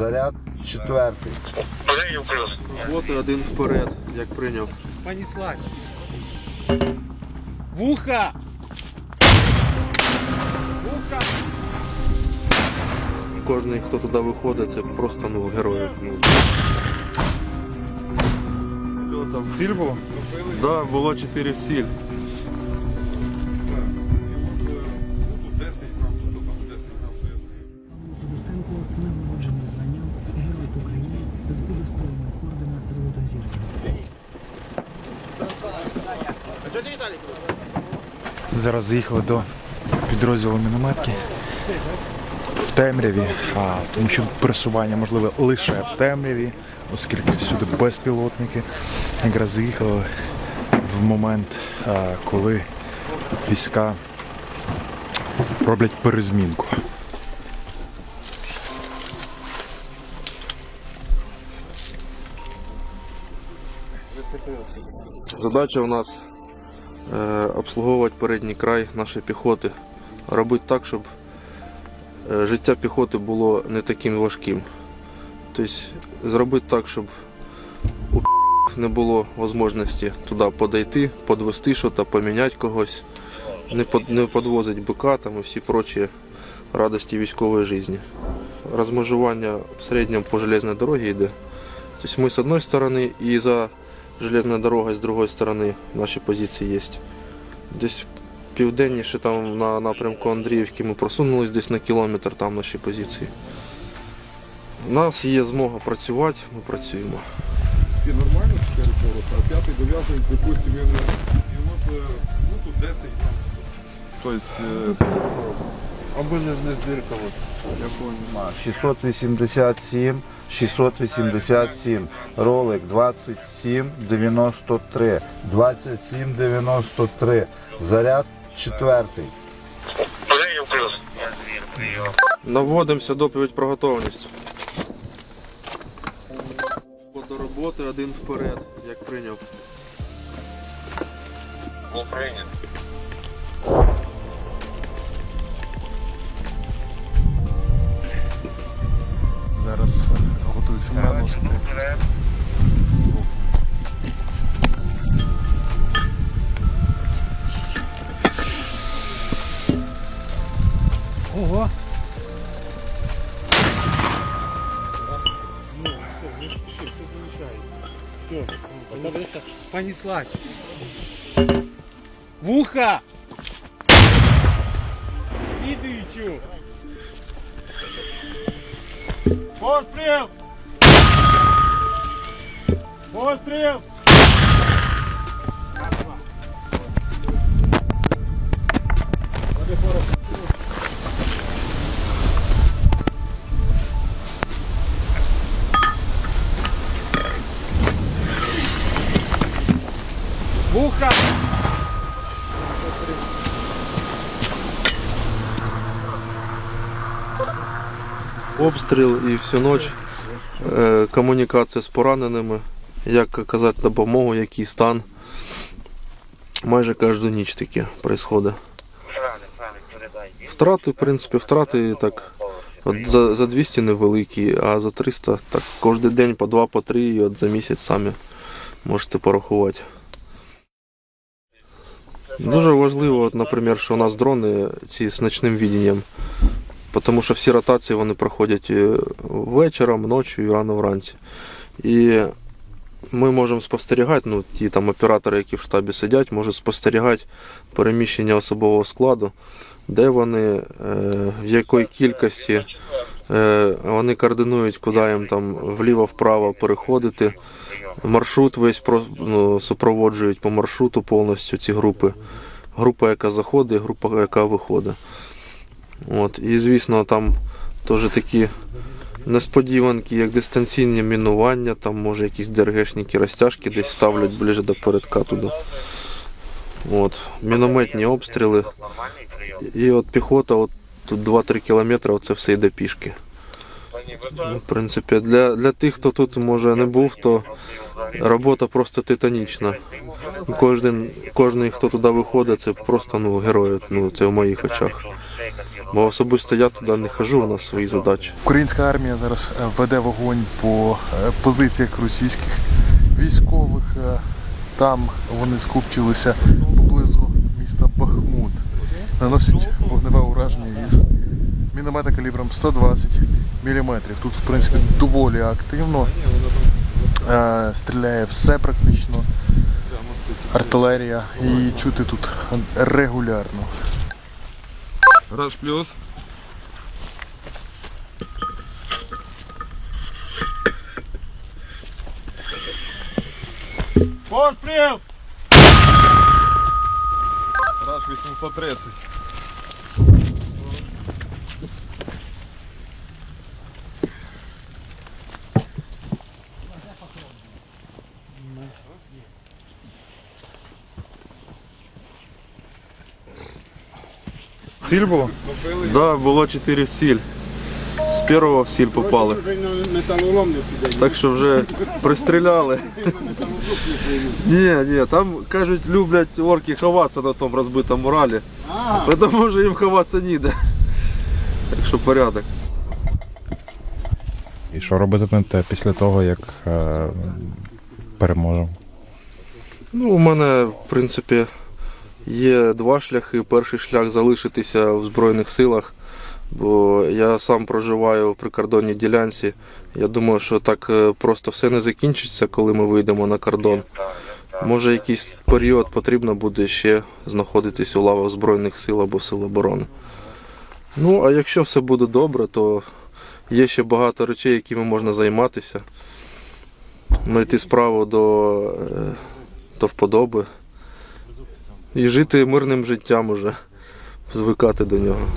Заряд четвертий. Прийняв плюс. От і один вперед, як прийняв. Понеслась. Вуха! Вуха! Кожний, хто туди виходить, це просто ну, герої. Ну. Там? Ціль було? Да, було 4 в сіль. Зараз заїхали до підрозділу мінометки в темряві, а, тому що пересування можливе лише в темряві, оскільки всюди безпілотники. Якраз заїхали в момент, а, коли війська роблять перезмінку. Задача у нас обслуговувати передній край нашої піхоти. Робити так, щоб е, життя піхоти було не таким важким. Тобто зробити так, щоб у не було можливості туди подойти, подвести щось, поміняти когось, не, не підвозити бика там і всі прочі радості військової житті. Розмежування в середньому по железній дорогі йде. Тобто ми з одної сторони і за железная дорога, с другой стороны наші позиції є. Десь південніше там на напрямку Андріївки ми просунулись десь на кілометр там наші позиції. У нас є змога працювати, ми працюємо. Всі нормально 4 порота, а п'ятий, дев'ятий, припустимо, він і от е, ну тут 10 там. Тобто, аби не, не здиркало. Я понял. 687, 687. Ролик 2793. 2793. Заряд четвертий. Прийняв плюс. Наводимося доповідь про готовність. До роботи один вперед, як прийняв. Був прийнят. Зараз е, готуються наносити. Ого! Понеслась. Вуха! Слідуючу! Постріл! Постріл! Вуха! Обстріл і всю ніч е, комунікація з пораненими, як казати допомогу, який стан. Майже кожну ніч таке відбувається. Втрати, в принципі, втрати так. От за, за 200 невеликі, а за 300 так кожен день по 2 по 3 і от за місяць самі можете порахувати. Дуже важливо, от, наприклад, що у нас дрони ці з ночним відінням. Тому що всі ротації вони проходять е, вечором, ночі і рано вранці. І ми можемо спостерігати, ну, ті там оператори, які в штабі сидять, можуть спостерігати переміщення особового складу, де вони, е, в якої кількості е, вони координують, куди їм там вліво-вправо переходити. Маршрут весь ну, супроводжують по маршруту повністю ці групи. Група, яка заходить, група, яка виходить. От. І звісно, там теж такі несподіванки, як дистанційні мінування, там може якісь ДРГшники розтяжки десь ставлять ближче до передка туди. От. Мінометні обстріли. І от піхота, от тут 2-3 кілометри, це все йде пішки. В принципі, для, для тих, хто тут може не був, то робота просто титанічна. Кожен, кожен, хто туди виходить, це просто ну, герой, ну, це в моїх очах. Бо особисто я туди не хожу, у нас свої задачі. Українська армія зараз е, веде вогонь по е, позиціях російських військових. Е, Там вони скупчилися поблизу міста Бахмут. Наносять вогневе ураження із міномета калібром 120 мм. Тут, в принципі, доволі активно. Стріляє все практично. Артилерія і чути тут регулярно. Раш плюс. Постріл! Раш 830. Ціль було? Да, було 4 в сіль. З першого в сіль попали. Так що вже пристріляли. Ні, ні, там кажуть, люблять орки ховатися на тому розбитому ралі. Тому що їм ховатися ніде. Так що порядок. І що робитимете після того, як е, переможемо? Ну, у мене, в принципі, є два шляхи. Перший шлях залишитися в Збройних силах, бо я сам проживаю в прикордонній ділянці. Я думаю, що так е, просто все не закінчиться, коли ми вийдемо на кордон. Може, якийсь період потрібно буде ще знаходитись у лавах Збройних сил або Сил оборони. Ну, а якщо все буде добре, то є ще багато речей, якими можна займатися. Знайти справу до, е, до вподоби. І жити мирним життям уже, звикати до нього.